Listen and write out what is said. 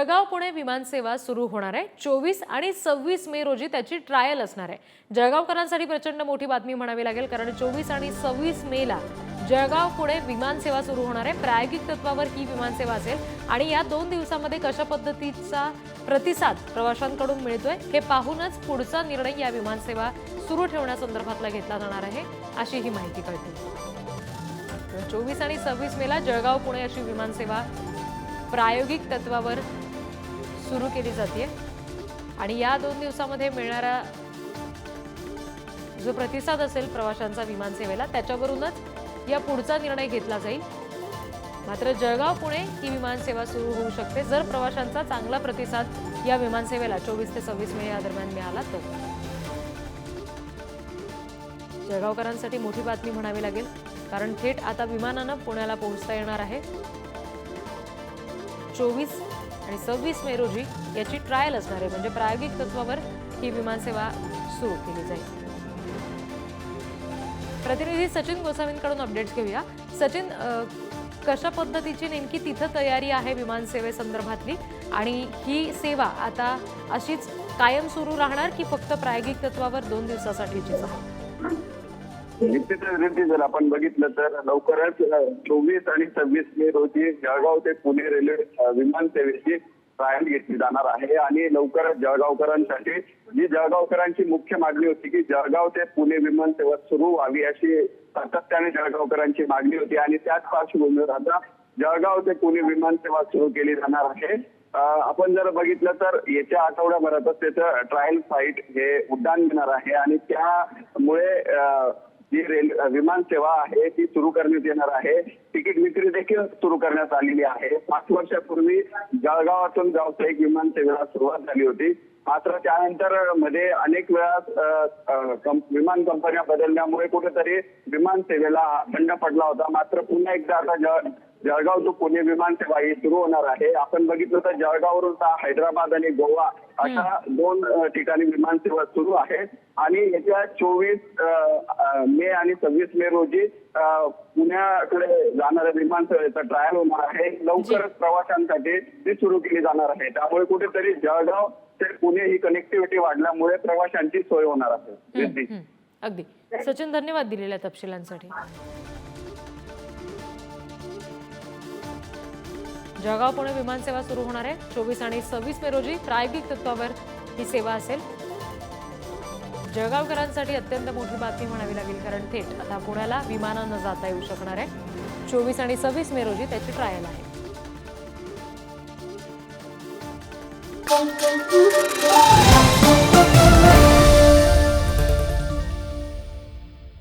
जळगाव पुणे विमानसेवा सुरू होणार आहे. चोवीस आणि सव्वीस मे रोजी त्याची ट्रायल असणार आहे. जळगावकरांसाठी प्रचंड मोठी बातमी म्हणावी लागेल कारण चोवीस आणि सव्वीस मेला जळगाव पुणे विमानसेवा सुरू होणार आहे. प्रायोगिक तत्वावर ही विमानसेवा असेल आणि या दोन दिवसामध्ये कशा पद्धतीचा प्रतिसाद प्रवाशांकडून मिळतोय हे पाहूनच पुढचा निर्णय या विमानसेवा सुरू ठेवण्यासंदर्भातला घेतला जाणार आहे अशी ही माहिती कळते. चोवीस आणि सव्वीस मेला जळगाव पुणे अशी विमानसेवा प्रायोगिक तत्वावर सुरू केली जाते. आणि या दोन दिवसामध्ये मिळणारा जो प्रतिसाद असेल प्रवाशांचा विमानसेवेला त्याच्यावरूनच या पुढचा निर्णय घेतला जाईल. मात्र जळगाव पुणे ही विमानसेवा सुरू होऊ शकते. जर प्रवाशांचा चांगला प्रतिसाद या विमानसेवेला चोवीस ते सव्वीस मे या दरम्यान मिळाला तर. जळगावकरांसाठी मोठी बातमी म्हणावी लागेल कारण थेट आता विमानानं पुण्याला पोहोचता येणार आहे. चोवीस आणि सव्वीस मे रोजी याची ट्रायल असणार आहे. म्हणजे प्रायोगिक तत्वावर ही विमानसेवा सुरू केली जाईल. प्रतिनिधी सचिन गोसावींकडून अपडेट्स घेऊया. सचिन कशा पद्धतीची नेमकी तिथं तयारी आहे विमानसेवेसंदर्भातली आणि ही सेवा आता अशीच कायम सुरू राहणार की फक्त प्रायोगिक तत्वावर दोन दिवसासाठीचीच आहे? निश्चितच रिद्धी जर आपण बघितलं तर लवकरच चोवीस आणि सव्वीस मे रोजी जळगाव ते पुणे रेल्वे विमानसेवेची विमान सेवेची ट्रायल घेतली जाणार आहे आणि लवकरच जळगावकरांसाठी जी जळगावकरांची मुख्य मागणी होती की जळगाव ते पुणे विमान सेवा सुरू व्हावी अशी सातत्याने जळगावकरांची मागणी होती आणि त्याच पार्श्वभूमीवर आता जळगाव ते पुणे विमान सेवा सुरू केली जाणार आहे. आपण जर बघितलं तर येत्या आठवड्याभरातच त्याचं ट्रायल फ्लाईट हे उड्डाण घेणार आहे आणि त्यामुळे जी रेल विमान सेवा आहे ती सुरू करण्यात येणार आहे. तिकीट विक्री देखील सुरू करण्यात आलेली आहे. पाच वर्षापूर्वी जळगावातून व्यावसायिक विमान सेवेला सुरुवात झाली होती. मात्र त्यानंतरमध्ये अनेक वेळा विमान कंपन्या बदलल्यामुळे कुठेतरी विमान सेवेला खंड पडला होता. मात्र पुन्हा एकदा आता जळ- जळगाव टू पुणे विमान सेवा ही सुरू होणार आहे. आपण बघितलं तर जळगाववरून हैदराबाद आणि गोवा अशा दोन ठिकाणी विमान सेवा सुरू आहे. आणि येत्या चोवीस मे आणि सव्वीस मे रोजी पुण्याकडे जाणाऱ्या विमान सेवेचा ट्रायल होणार आहे. लवकरच प्रवाशांसाठी ती सुरू केली जाणार आहे. त्यामुळे कुठेतरी जळगाव ते पुणे ही कनेक्टिव्हिटी वाढल्यामुळे प्रवाशांची सोय होणार आहे. अगदी. सचिन धन्यवाद दिलेल्या तपशिलांसाठी. जळगाव पुणे विमानसेवा सुरू होणार आहे. चोवीस आणि सव्वीस मे रोजी प्रायोगिक तत्वावर ही सेवा असेल. जळगावकरांसाठी अत्यंत मोठी बातमी म्हणावी लागेल कारण थेट आता पुण्याला विमानानं जाता येऊ शकणार आहे. चोवीस आणि सव्वीस मे रोजी त्याची ट्रायल आहे.